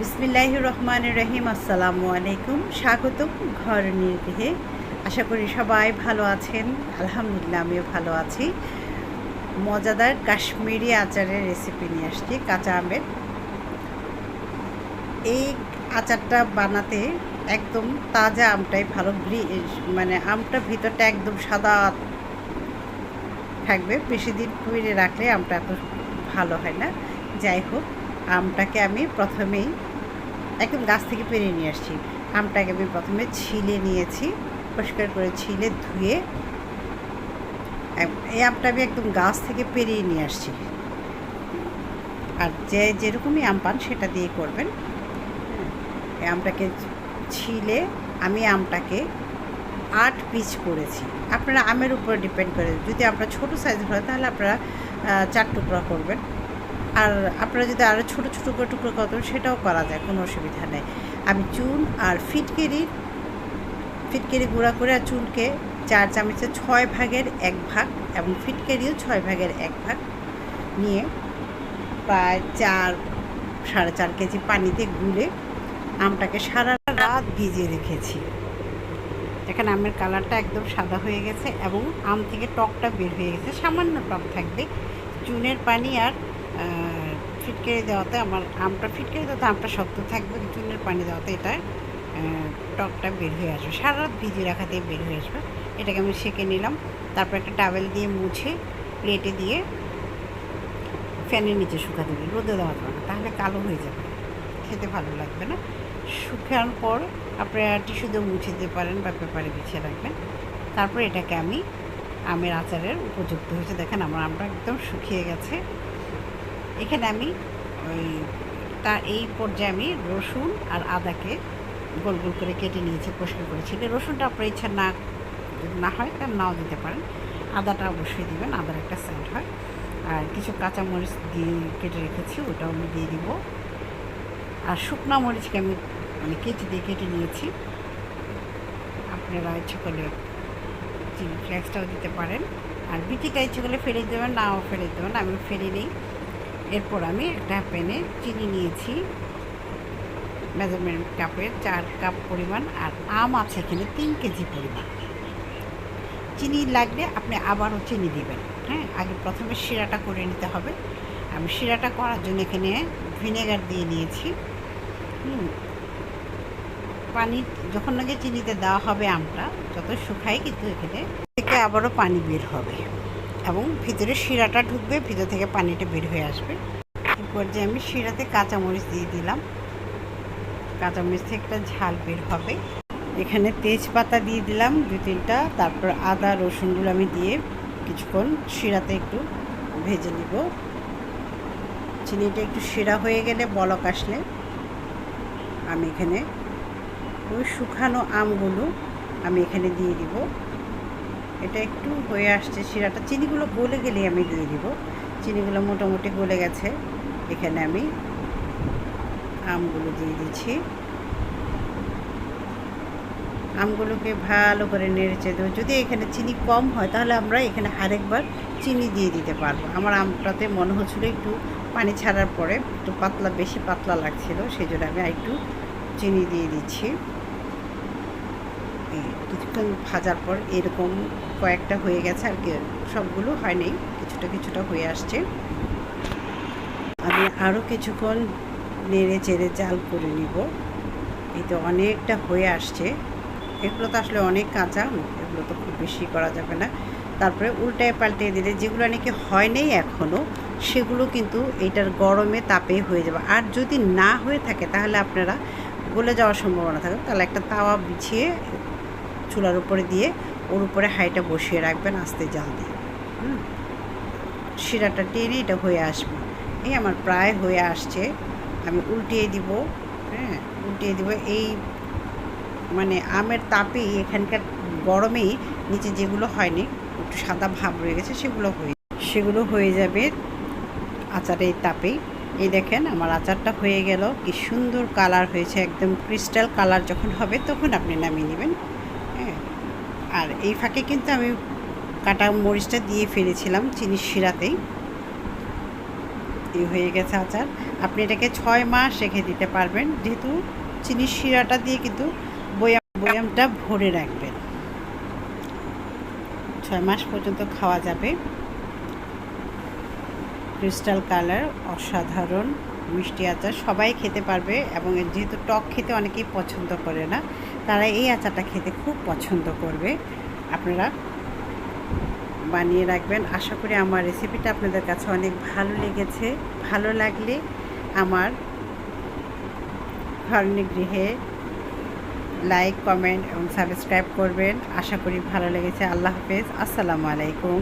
বিসমিল্লাহ রহমান রহিম, আসসালামু আলাইকুম। স্বাগতম ঘর নির্গৃহে আশা করি সবাই ভালো আছেন। আলহামদুলিল্লাহ, আমিও ভালো আছি। মজাদার কাশ্মীরি আচারের রেসিপি নিয়ে আসছি, কাঁচা আমের। এই আচারটা বানাতে একদম তাজা আমটাই ভালো মানে আমটা ভিতরটা একদম সাদা থাকবে। বেশি দিন পুড়ে রাখলে আমটা এত ভালো হয় না। যাই হোক আমটাকে আমি প্রথমেই একদম গাছ থেকে পেরে নিয়ে আসছি। আমটাকে আমি প্রথমে ছিলে নিয়েছি, পরিষ্কার করে ছিলে ধুয়ে। এই আমটা আমি একদম গাছ থেকে পেরিয়ে নিয়ে আসছি। আর যে যেরকমই আম পান সেটা দিয়ে করবেন। এই আমটাকে ছিলে আমি আমটাকে আট পিস করেছি। আপনারা আমের উপর ডিপেন্ড করে, যদি আপনারা ছোটো সাইজের হয় তাহলে আপনারা চার টুকরা করবেন। আর আপনারা যদি আরও ছোটো ছোটো করে টুকরো করতেন সেটাও করা যায়, কোনো অসুবিধা নেই। আমি চুন আর ফিটকেরি ফিটকেরি গুঁড়া করে আর চুনকে চার চামচে ছয় ভাগের এক ভাগ এবং ফিটকেরিও ছয় ভাগের এক ভাগ নিয়ে প্রায় চার, সাড়ে চার কেজি পানিতে গুলে আমটাকে সারা রাত ভিজিয়ে রেখেছি। এখানে আমের কালারটা একদম সাদা হয়ে গেছে এবং আম থেকে টকটা বের হয়ে গেছে, সামান্য টক থাকবে। চুনের পানি আর ফিটকেরি দেওয়াতে আমার আমটা, ফিটকেরি দেওয়াতে আমটা শক্ত থাকবে চুনের পানি দেওয়াতে এটা টকটা বের হয়ে আসবে। সারা রাত ভিজিয়ে রাখাতে বের হয়ে আসবে। এটাকে আমি সেঁকে নিলাম। তারপর একটা টাওয়েল দিয়ে মুছে প্লেটে দিয়ে ফ্যানের নিচে শুকাতে দিই রোদে দেওয়া যাবে না, তাহলে কালো হয়ে যাবে। খেতে ভালো লাগবে না। শুকানোর পর আপনারা টিস্যু দিয়ে মুছে দিতে পারেন বা পেপারে বিছিয়ে রাখবেন। তারপর এটাকে আমি আমের আচারের উপযুক্ত হয়েছে। দেখেন আমার আমটা একদম শুকিয়ে গেছে। এখানে আমি ওই তা এই পর্যায়ে আমি রসুন আর আদাকে গোল গোল করে কেটে নিয়েছি, পরিষ্কার করেছি। রসুনটা আপনার ইচ্ছা না না হয় তাহলে নাও দিতে পারেন। আদাটা অবশ্যই দিবেন, আদার একটা সেন্ট হয়। আর কিছু কাঁচামরিচ দিয়ে কেটে রেখেছি, ওটাও আমি দিয়ে দিব। আর শুকনা মরিচকে আমি মানে কেটে দিয়ে কেটে নিয়েছি। আপনারা ইচ্ছে করলে চিলি ফ্লেক্সটাও দিতে পারেন। আর বিটিটা ইচ্ছে করলে ফেলে দেবেন, নাও ফেলে দেবেন আমি ফেলে নিই এরপর আমি একটা প্যানে চিনি নিয়েছি। মেজারমেন্ট কাপের চার কাপ পরিমাণ আর আম আছে এখানে তিন কেজি পরিমাণ। চিনি লাগলে আপনি আবারও চিনি দিবেন হ্যাঁ? আগে প্রথমে শিরাটা করে নিতে হবে। আমি শিরাটা করার জন্য এখানে ভিনেগার দিয়ে নিয়েছি। হুম। পানি, যখন নাকি চিনিতে দেওয়া হবে আমটা, যত শুকাই কিন্তু এখানে থেকে আবারও পানি বের হবে। এবং ভিতরে শিরাটা ঢুকবে, ভিতর থেকে পানিটা বের হয়ে আসবে। এরপর যে আমি শিরাতে কাঁচামরিচ দিয়ে দিলাম। কাঁচামরিচ থেকে একটা ঝাল বের হবে। এখানে তেজপাতা দিয়ে দিলাম দু তিনটা, তারপর আদা রসুনগুলো আমি দিয়ে কিছুক্ষণ শিরাতে একটু ভেজে নিব। চিনিটা একটু শিরা হয়ে গেলে বলক আসলে আমি এখানে ওই শুকানো আমগুলো আমি এখানে দিয়ে দিব। এটা একটু হয়ে আসছে শিরাটা। চিনিগুলো গলে গেলে আমি দিয়ে দিব। চিনিগুলো মোটামুটি গলে গেছে। এখানে আমি আমগুলো দিয়ে দিচ্ছি। আমগুলোকে ভালো করে নেড়েচে দেবো। যদি এখানে চিনি কম হয়, তাহলে আমরা এখানে আরেকবার চিনি দিয়ে দিতে পারব। আমার আমটাতে মনে হচ্ছিল একটু পানি ছাড়ার পরে, একটু পাতলা, বেশি পাতলা লাগছিল সেই জন্য আমি একটু চিনি দিয়ে দিচ্ছি। ভাজার পর এরকম কয়েকটা হয়ে গেছে আর কি, সবগুলো হয়নি কিছুটা কিছুটা হয়ে আসছে। আমি আরও কিছুক্ষণ নেড়ে চেড়ে জাল করে নিব। এই তো অনেকটা হয়ে আসছে। এগুলো তো আসলে অনেক কাঁচা, এগুলো তো খুব বেশি করা যাবে না। তারপরে উল্টায় পাল্টে দিলে যেগুলো নাকি হয় নেই এখনও সেগুলো কিন্তু এটার গরমে তাপে হয়ে যাবে। আর যদি না হয়ে থাকে, তাহলে আপনারা গলে যাওয়ার সম্ভাবনা থাকে। তাহলে একটা তাওয়া বিছিয়ে চুলার উপরে দিয়ে ওর উপরে হাইটা বসিয়ে রাখবেন আস্তে জাল দিয়ে। হুম? শিরাটা টেনে এটা হয়ে আসবে। এই আমার প্রায় হয়ে আসছে। আমি উল্টিয়ে দিব হ্যাঁ? উল্টিয়ে দিব। এই মানে আমের তাপেই এখানকার গরমেই নিচে যেগুলো হয়নি, একটু সাদা ভাব রয়ে গেছে, সেগুলো হয়ে সেগুলো হয়ে যাবে আচারের তাপেই। এই দেখেন আমার আচারটা হয়ে গেল। কি সুন্দর কালার হয়েছে, একদম ক্রিস্টাল কালার যখন হবে তখন আপনি নামিয়ে নেবেন। আর এই ফাঁকে কিন্তু আমি কাটা মরিচটা দিয়ে ফেলেছিলাম চিনির শিরাতেই। এ হয়ে গেছে আচার। আপনি এটাকে ছয় মাস রেখে দিতে পারবেন। যেহেতু চিনির শিরাটা দিয়ে কিন্তু বয়াম, বয়ামটা ভরে রাখবেন। ছয় মাস পর্যন্ত খাওয়া যাবে। ক্রিস্টাল কালার, অসাধারণ। মিষ্টি আচার সবাই খেতে পারবে এবং যেহেতু টক খেতে অনেকেই পছন্দ করে না, তারা এই আচারটা খেতে খুব পছন্দ করবে। আপনারা বানিয়ে রাখবেন। আশা করি আমার রেসিপিটা আপনাদের কাছে অনেক ভালো লেগেছে। ভালো লাগলে আমার ধরনের গৃহে লাইক কমেন্ট এবং সাবস্ক্রাইব করবেন। আশা করি ভালো লেগেছে। আল্লাহ হাফেজ। আসসালামু আলাইকুম।